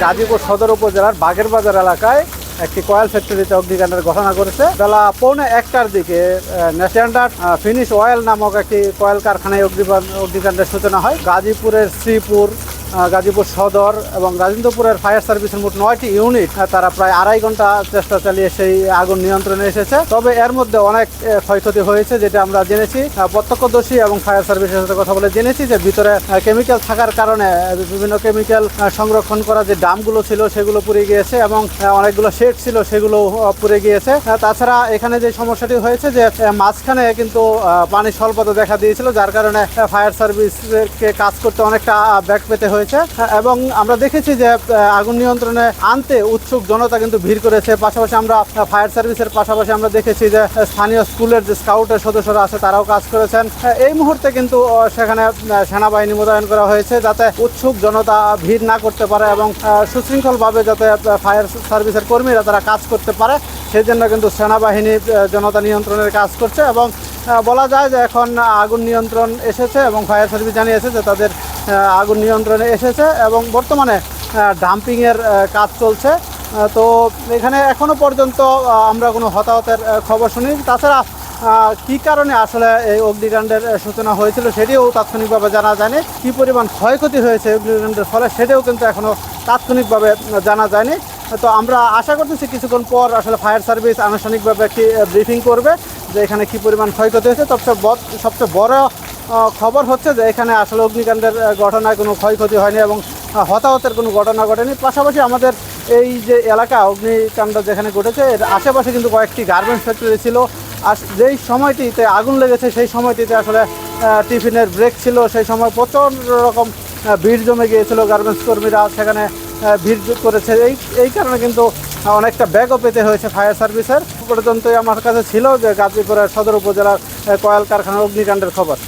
গাজীপুর সদর উপজেলার বাগের বাজার এলাকায় একটি কয়েল ফ্যাক্টরিতে অগ্নিকাণ্ডের ঘটনা করেছে বেলা পৌনে একটার দিকে স্ট্যান্ডার্ড ফিনিশ অয়েল নামক একটি কয়েল কারখানায় অগ্নিকাণ্ড- অগ্নিকাণ্ডের সূচনা হয়। গাজীপুরের শ্রীপুর গাজীপুর সদর এবং রাজেন্দ্রপুরের ফায়ার সার্ভিসের মোট নয়টি ইউনিট তারা প্রায় আড়াই ঘণ্টা চেষ্টা চালিয়ে সেই আগুন নিয়ন্ত্রণে এসেছে। তবে এর মধ্যে অনেক ক্ষয়ক্ষতি হয়েছে যেটা আমরা জেনেছি। প্রত্যক্ষদর্শী এবং ফায়ার সার্ভিসের সাথে কথা বলে জেনেছি যে ভিতরে কেমিক্যাল থাকার কারণে বিভিন্ন কেমিক্যাল সংরক্ষণ করা যে ডামগুলো ছিল সেগুলো পুড়ে গিয়েছে এবং অনেকগুলো শেড ছিল সেগুলো পুড়ে গিয়েছে। তাছাড়া এখানে যে সমস্যাটি হয়েছে যে মাঝখানে কিন্তু পানি স্বল্পতা দেখা দিয়েছিল, যার কারণে ফায়ার সার্ভিসকে কাজ করতে অনেকটা ব্যাক পেতে হয়েছে। আহ, এবং আমরা দেখেছি যে আগুন নিয়ন্ত্রণে আনতে উৎসুক জনতা কিন্তু ভিড় করেছে। পাশাপাশি আমরা ফায়ার সার্ভিসের পাশাপাশি আমরা দেখেছি যে স্থানীয় স্কুলের যে স্কাউটের সদস্যরা আছে তারাও কাজ করেছেন। এই মুহূর্তে কিন্তু সেখানে সেনাবাহিনী মোতায়েন করা হয়েছে যাতে উৎসুক জনতা ভিড় না করতে পারে এবং সুশৃঙ্খলভাবে যাতে ফায়ার সার্ভিসের কর্মীরা তারা কাজ করতে পারে। সেই জন্য কিন্তু সেনাবাহিনী জনতা নিয়ন্ত্রণের কাজ করছে এবং বলা যায় যে এখন আগুন নিয়ন্ত্রণ এসেছে এবং ফায়ার সার্ভিস জানিয়েছে যে তাদের আগুন নিয়ন্ত্রণে এসেছে এবং বর্তমানে ডাম্পিংয়ের কাজ চলছে। তো এখানে এখনও পর্যন্ত আমরা কোনো হতাহতের খবর শুনি তাছাড়া কি কারণে আসলে এই অগ্নিকাণ্ডের সূচনা হয়েছিল সেটিও তাৎক্ষণিকভাবে জানা যায়নি। কি পরিমাণ ক্ষয়ক্ষতি হয়েছে অগ্নিকাণ্ডের ফলে সেটাও কিন্তু এখনও তাৎক্ষণিকভাবে জানা যায়নি। তো আমরা আশা করতেছি কিছুক্ষণ পর আসলে ফায়ার সার্ভিস আনুষ্ঠানিকভাবে একটি ব্রিফিং করবে যে এখানে কী পরিমাণ ক্ষয়ক্ষতি হয়েছে। সবচেয়ে সবচেয়ে বড় খবর হচ্ছে যে এখানে আসলে অগ্নিকাণ্ডের ঘটনায় কোনো ক্ষয়ক্ষতি হয়নি এবং হতাহতের কোনো ঘটনা ঘটেনি। পাশাপাশি আমাদের এই যে এলাকা, অগ্নিকাণ্ড যেখানে ঘটেছে, এর আশেপাশে কিন্তু কয়েকটি গার্মেন্টস ফ্যাক্টরি ছিল। আর যেই সময়টিতে আগুন লেগেছে, সেই সময়টিতে আসলে টিফিনের ব্রেক ছিল। সেই সময় প্রচণ্ড রকম ভিড় জমে গিয়েছিল গার্মেন্টস কর্মীরা। সেখানে ভিড় করেছে। এই এই কারণে কিন্তু অনেকটা ব্যাগও পেতে হয়েছে ফায়ার সার্ভিসের। পর্যন্তই আমার কাছে ছিল যে গাজীপুরের সদর উপজেলার কয়েল কারখানার অগ্নিকাণ্ডের খবর।